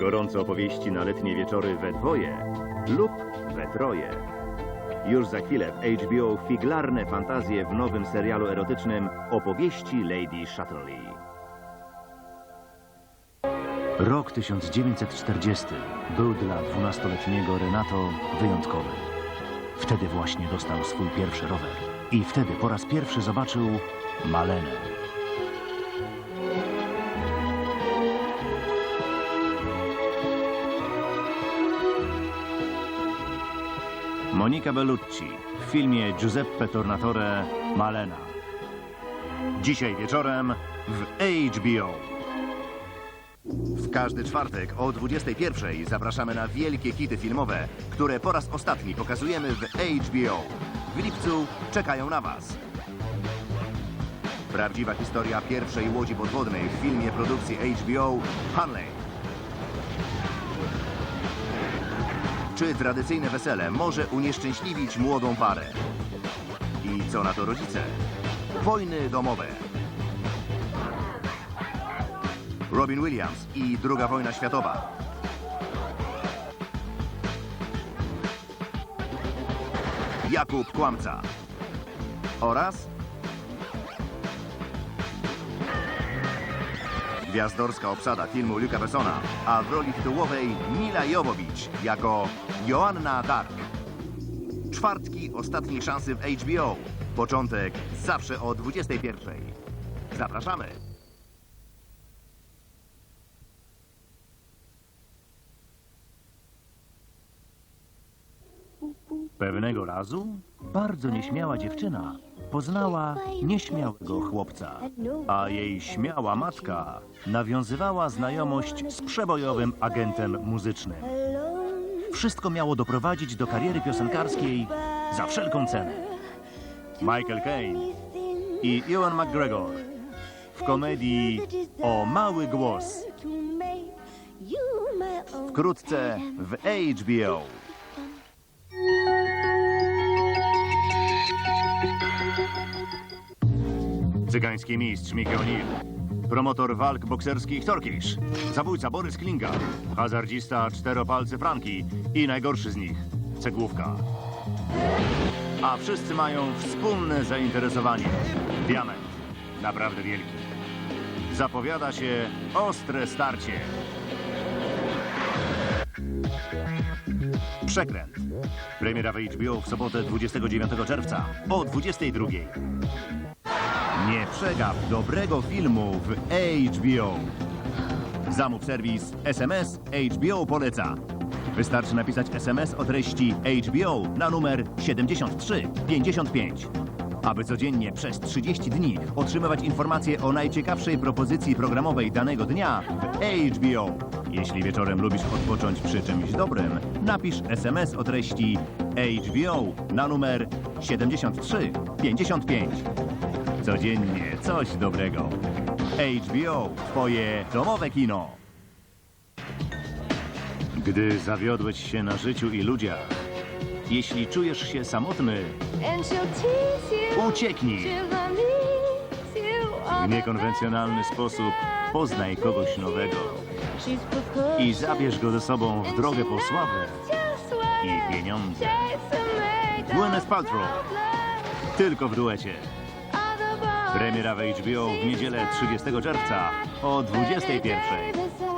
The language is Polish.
Gorące opowieści na letnie wieczory we dwoje lub we troje. Już za chwilę w HBO figlarne fantazje w nowym serialu erotycznym Opowieści Lady Chatterley. Rok 1940 był dla dwunastoletniego Renato wyjątkowy. Wtedy właśnie dostał swój pierwszy rower. I wtedy po raz pierwszy zobaczył Malenę. Monica Bellucci w filmie Giuseppe Tornatore Malena. Dzisiaj wieczorem w HBO. W każdy czwartek o 21 zapraszamy na wielkie hity filmowe, które po raz ostatni pokazujemy w HBO. W lipcu czekają na Was. Prawdziwa historia pierwszej łodzi podwodnej w filmie produkcji HBO Hanley. Czy tradycyjne wesele może unieszczęśliwić młodą parę? I co na to rodzice? Wojny domowe. Robin Williams i II wojna światowa. Jakub Kłamca. Oraz gwiazdorska obsada filmu Luca Bessona, a w roli tytułowej Mila Jowowicz jako Joanna Dark. Czwartki ostatniej szansy w HBO. Początek zawsze o 21. Zapraszamy. Pewnego razu bardzo nieśmiała dziewczyna poznała nieśmiałego chłopca, a jej śmiała matka nawiązywała znajomość z przebojowym agentem muzycznym. Wszystko miało doprowadzić do kariery piosenkarskiej za wszelką cenę. Michael Caine i Ewan McGregor w komedii O mały głos wkrótce w HBO. Cygański mistrz Mickey O'Neill. Promotor walk bokserskich Torkish. Zabójca Borys Klinga. Hazardzista czteropalcy Franki. I najgorszy z nich cegłówka. A wszyscy mają wspólne zainteresowanie. Diament. Naprawdę wielki. Zapowiada się ostre starcie. Przekręt. Premiera w HBO w sobotę 29 czerwca o 22. Nie przegap dobrego filmu w HBO. Zamów serwis SMS HBO poleca. Wystarczy napisać SMS o treści HBO na numer 7355. Aby codziennie przez 30 dni otrzymywać informacje o najciekawszej propozycji programowej danego dnia w HBO. Jeśli wieczorem lubisz odpocząć przy czymś dobrym, napisz SMS o treści HBO na numer 7355. Codziennie coś dobrego. HBO, twoje domowe kino. Gdy zawiodłeś się na życiu i ludziach, jeśli czujesz się samotny, ucieknij. W niekonwencjonalny sposób poznaj kogoś nowego i zabierz go ze sobą w drogę po sławę i pieniądze. Gwyneth Paltrow. Tylko w duecie. Premiera w HBO w niedzielę 30 czerwca o 21. decide